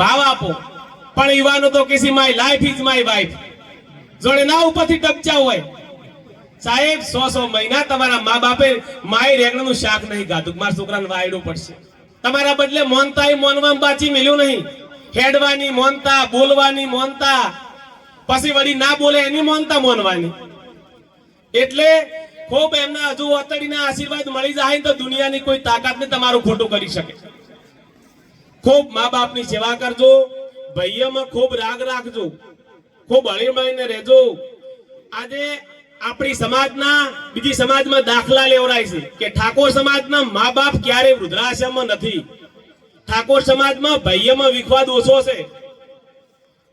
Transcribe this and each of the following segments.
ભાવ આપો. પણ યુવાનો તો કિસી my life is my wife જોડે ના ઉપરથી ટપચા હોય. સાહેબ, સો સો મહિના તમારા મા બાપે માય રેગણનું શાક નહીં કે મારા છોકરાને વાયડું પડશે. તમારા બદલે મોનતા મોનવામાં બાચી મેલ્યું નહીં. હેડવાની મોનતા, બોલવાની મોનતા. પછી વળી ના બોલે એની મોનતા મોનવાની. એટલે ખૂબ એમના હજુ અતડીના આશીર્વાદ મળી જાય તો દુનિયાની કોઈ તાકાત ને તમારું ખોટું કરી શકે. ખૂબ મા બાપની સેવા કરજો ભાઈઓમાં ખૂબ રાગ રાખજો, ખૂબ હળીમળીને રહેજો. આજે આપણી સમાજના, બીજી સમાજમાં દાખલા લેવડાય છે કે ઠાકોર સમાજના મા બાપ ક્યારે વૃદ્ધાશ્રમમાં નથી? ઠાકોર સમાજમાં ભાઈઓમાં વિખવાદ ઓછો છે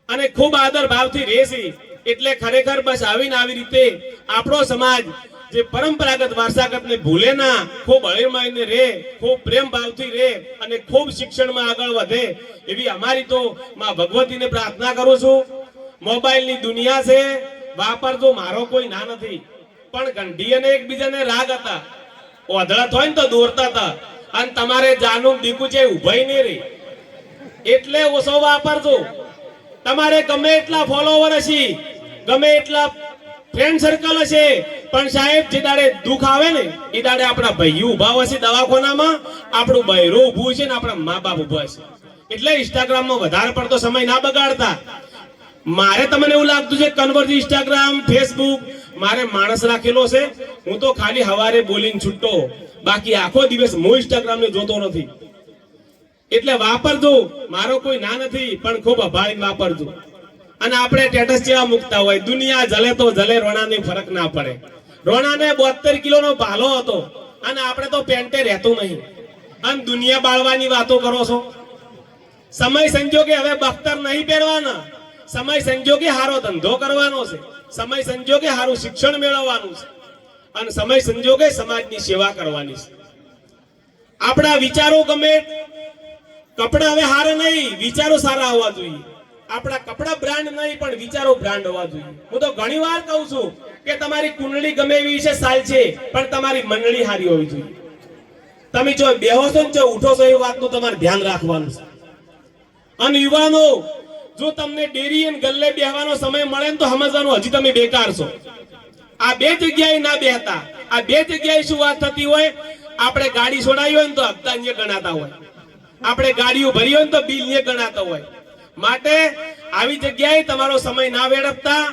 અને ખૂબ આદર ભાવથી રહેશે એટલે ખરેખર બસ આવીને આવી રીતે આપણો સમાજ જે પરંપરાગત વારસાગતને ભૂલે ના, ખૂબ હળીમળીને રહે ખૂબ પ્રેમ ભાવથી રહે અને ખૂબ શિક્ષણમાં આગળ વધે, એવી અમારી તો માં ભગવતીને પ્રાર્થના કરું છું. મોબાઈલની દુનિયા છે, વાપરજો, મારો કોઈ ના નથી. પણ ગંઢી અને એકબીજાને રાગ હતા. ઓધળા હોય ને તો દોરતા હતા. અને તમારે જાનું દીકું છે ઉભાઈ નહીં રહી. એટલે ઓછો વાપરજો. તમારે ગમે એટલા ફોલોવર હશે, ગમે એટલા ફ્રેન્ડ સર્કલ હશે પણ સાહેબ, જે દાડે દુઃખ આવે ને, એ દાડે આપણા ભાઈઓ ઊભા હશે દવાખાનામાં, આપણું બૈરું ઊભું છે ને, આપણા મા બાપ ઊભા છે. એટલે ઇન્સ્ટાગ્રામમાં વધારે પડતો સમય ના બગાડતા. મારે તમને એવું લાગતું છે કન્વર્જ ઇન્સ્ટાગ્રામ ફેસબુક મારે માણસ રાખેલો છે. હું તો ખાલી હવારે બોલીને છૂટતો બાકી આખો દિવસ હું ઇન્સ્ટાગ્રામ ને જોતો નથી. એટલે વાપરજો. મારો કોઈ ના નથી, પણ ખૂબ અભાળીને વાપરજો. અને આપણે સ્ટેટસ જેવા મૂકતા હોય? દુનિયા જલે તો જલે, રોણાને ફરક ના પડે. રોણાને બોતેર કિલોનો ભાલો હતો અને આપણે તો પેન્ટે રહેતું નહીં. અને દુનિયા બાળવાની વાતો કરો છો. સમય સંજોગે હવે બખ્તર નહીં પહેરવાના. સમય સંજોગે હારો ધંધો કરવાનો છે. સમય સંજોગે હારું શિક્ષણ મેળવવાનું છે. અને સમય સંજોગે સમાજની સેવા કરવાની છે. આપણા વિચારો ગમે કપડા હવે હારે નહીં, વિચારો સારા હોવા જોઈએ. આપણા કપડા બ્રાન્ડ નહીં, પણ વિચારો બ્રાન્ડ હોવા જોઈએ. હું તો ઘણી વાર કહું છું કે તમારી કુંડળી ગમે એવી છે સાલ છે, પણ તમારી મંડળી હારી હોવી જોઈએ. તમે જો બેહો છો ને જો ઉઠો છો, એ વાતનું તમારે ધ્યાન રાખવાનું છે. અને યુવાનો, જો તમને ડેરી અને ગલ્લે બેહવાનો સમય મળે ને તો સમજવાનું, હજી તમે બેકાર છો. આ બે જગ્યાએ ના બેહતા. આ બે જગ્યાએ શું વાત થતી હોય? આપણે ગાડી છોડાવી હોય ને તો હપ્તા અહીંયા ગણાતા હોય. આપણે ગાડીઓ ભરી હોય ને તો બિલ અહીંયા ગણાતા હોય. માટે આવી જગ્યાએ તમારો સમય ના વેડફતા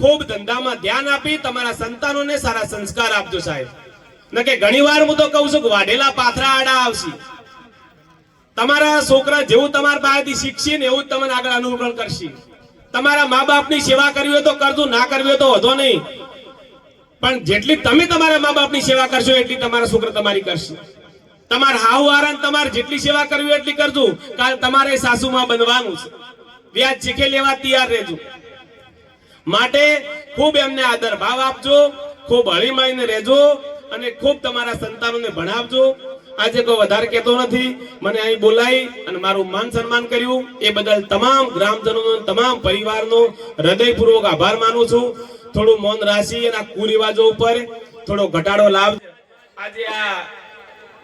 ખૂબ ધંધામાં ધ્યાન આપી તમારા સંતાનોને સારા સંસ્કાર આપજો સાહેબ. નકે ઘણીવાર હું તો કહું છું કે વાઢેલા પાથરા આડા આવશે. તમારા છોકરા જેવું તમારા બાળથી શીખશે ને એવું તમને આગળ અનુકરણ કરશે. તમારા મા બાપની સેવા કરવી હોય તો કરજો, ના કરવી હોય તો વધો નહીં. પણ જેટલી તમે તમારા મા બાપની સેવા કરશો એટલી તમારા છોકરા તમારી કરશે. તમારા હાવ વાળા તમારે જેટલી સેવા કરવી એટલી કરજો. કારણ તમારે સાસુમાં બનવાનું છે. વ્યાજ શીખે લેવા તૈયાર રહેજો. માટે ખૂબ એમને આદર ભાવ આપજો, ખૂબ હળીમળીને રહેજો અને ખૂબ તમારા સંતાનોને ભણાવજો. આજે કોઈ વધારે કહેતો નથી, મને અહીં બોલાવી અને મારું માન સન્માન કર્યું. એ બદલ તમામ ગ્રામજનોનો તમામ પરિવારનો હૃદયપૂર્વક આભાર માનું છું. થોડું મૌન રાશિ અને કુરિવાજો ઉપર થોડો ઘટાડો લાવ આજે આ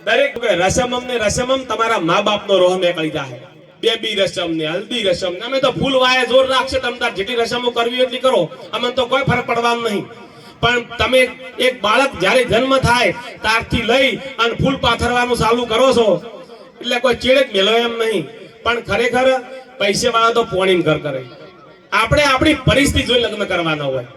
દરેક રસમમ ને રસમમ તમારા મા બાપનો રોહ મેકળી જાય બેબી રસમ ને હલ્દી રસમ ને. અમે તો ફૂલ વાય જોર રાખશે તમે તાર જેટલી રસમો કરવી એટલી કરો. અમને તો કોઈ ફરક પડવાનું નહીં. પણ તમે એક બાળક જ્યારે જન્મ થાય ત્યારથી લઈ અને ફૂલ પાથરવાનું ચાલુ કરો છો, એટલે કોઈ ચેડક મેલો એમ નહીં. પણ ખરેખર પૈસે વાળા તો પોણીમ ઘર કરે. આપણે આપણી પરિસ્થિતિ જોઈ લગ્ન કરવાના હોય.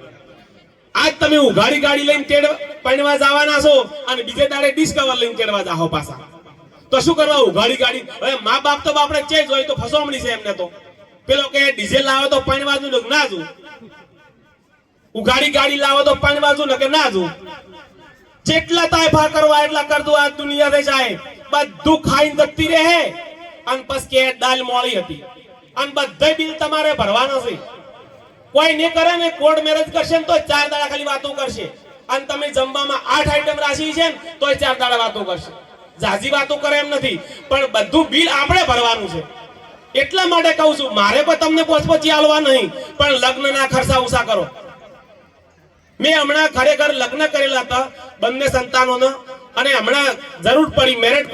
આજ તમે ઉઘાડી ગાડી લઈને તેડ પડવા જવાના છો અને બીજે દાડે ડિસ્કવર લઈને તેડવા જાઓ પાછા. તો શું કરવા ઉઘાડી ગાડી. હવે મા બાપ તો આપણે ચેજ હોય તો ફસવામણી છે એમને તો. પેલો કે ડીઝલ લાવે તો પાણી બાજુ ના જુ ઉઘાડી ગાડી લાવો તો પાણી બાજુ કે ના જુ જેટલા તાયફા કરવા એટલા કરતું આ દુનિયા રે જાય. બધું ખાઈને જતી રહે. અને પછી કે દાલ મોળી હતી. અને બધે બિલ તમારે ભરવાના છે. કોઈ નહીં કરે ને કોર્ટ મેરેજ કરશે ને તો ચાર દાડા ખાલી વાતો કરશે. અને તમે જમવામાં આઠ આઈટમ રાખી છે ને, તોય ચાર દાડા વાતો કરશે. જાજી વાતો કરે એમ નથી. પણ બધું બિલ આપણે ભરવાનું છે. એટલા માટે કહું છું, મારે પણ તમને પોચપચી આલવા નહીં, પણ લગ્નના ખર્ચા ઓછા કરો. મેં હમણાં ખરેખર લગ્ન કરેલા હતા, બંને સંતાનોના, અને હમણાં જરૂર પડી મેરેટ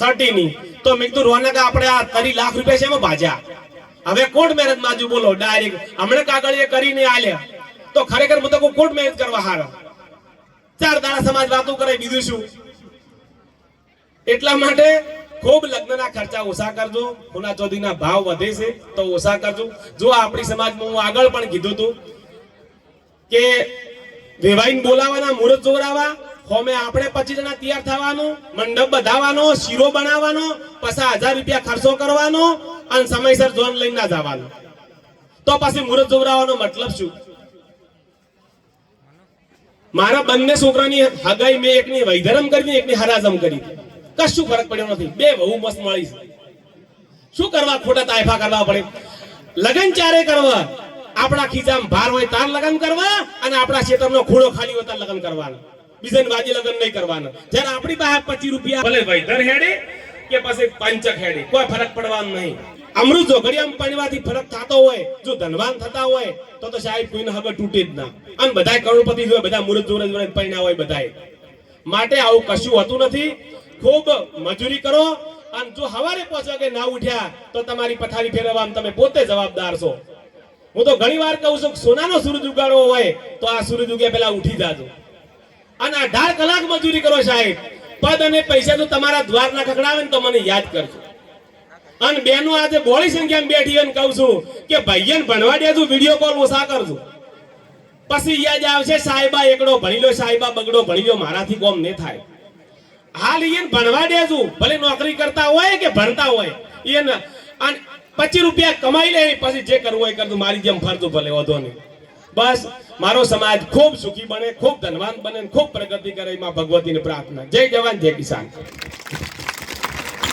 સર્ટીની. તો મેં કીધું, રોનક આપણે આ તરી લાખ રૂપિયા છે એમાં ભાજ્યા. હવે કોર્ટ મેરેજ બાજુ બોલો, ડાયરેક્ટ. હમણાં કાગળ એ કરીને આલ્યા. તો ખરેખર હું તો કોર્ટ મેરેજ કરવા હારો. ચાર દાડા સમાજ વાતો કરે બીજું શું? એટલા માટે ખૂબ લગ્નના ખર્ચા ઓછા કરજો. સોના ચોધીના ભાવ વધે છે તો ઓછા કરજો. જો આપણી સમાજમાં હું આગળ પણ કીધું હતું કે વેવાઈને બોલાવાના મુહૂર્ત જોરાવા હોમે આપણે પચીસ જણા તૈયાર થવાનું, મંડપ બધાવાનો, શીરો બનાવવાનો, પચાસ હજાર રૂપિયા ખર્ચો કરવાનો અને સમયસર જોન લઈને ના જવાનું. તો પછી મુહૂર્ત જોવરાવાનો મતલબ શું? મારા બંને છોકરાની હગાઈ મેં એકની વૈધરમ કરી એકની હરાજમ કરી. કશું ફરક પડ્યો નથી. બે બહુ મસ્ત મળી છે. શું કરવા ખોટા તાયફા કરવા પડે? લગન ચારે કરવા. આપણા ખીચામાં ભાર હોય તાર લગન કરવા અને આપણા ક્ષેત્રનો ખૂણો ખાલી હોય તાર લગન કરવાના. બીજાને બાજી લગન નહીં કરવાના. જ્યારે આપણી પાસે પચીસ રૂપિયા ભલે વૈધર હેડે કે પછી પંચક હેડે કોઈ ફરક પડવાનો નહીં. અમૃત જો ઘડિયામાં પણવાથી ફરક થતો હોય જો ધનવાન થતા હોય તો તો સાહેબ કોઈને હવે તૂટે જ ના. અને બધાય કરોડપતિ હોય બધા મુરત જોડે જોડે પૈણા હોય બધાય. માટે આવું કશું હોતું નથી. ખૂબ મજૂરી કરો અને જો હવારે પહોંચો કે ના ઉઠ્યા તો તમારી પથારી ફેરવવા તમે પોતે જવાબદાર છો. હું તો ઘણી વાર કહું છું સોનાનો સૂરજ ઉગાડવો હોય તો આ સૂરજ ઉગે પહેલા ઉઠી જાજો. અને અઢાર કલાક મજૂરી કરો સાહેબ. પદ અને પૈસા તો તમારા દ્વાર ના ખકડાવે ને તો મને યાદ કરજો. અને બેનો આજે બોળી સંખ્યામાં બેઠી અને કહું છું કે ભાઈયન ભણવા દેજો વીડિયો કોલ ઓછા કરજો. પછી યાદ આવશે, સાહેબા, એકડો ભણી લો, સાહેબા, બગડો ભણી લો, મારાથી કોમ નહીં થાય. હાલ એને ભણવા દેજો. ભલે નોકરી કરતા હોય કે ભણતા હોય. એને અને પચીસ રૂપિયા કમાઈ લે પછી જે કરવું હોય કરતું મારી જેમ ફરતું ભલે, વધો નહીં. બસ, મારો સમાજ ખૂબ સુખી બને, ખૂબ ધનવાન બને ખૂબ પ્રગતિ કરે એમાં ભગવતીની પ્રાર્થના. જય જવાન, જય કિસાન.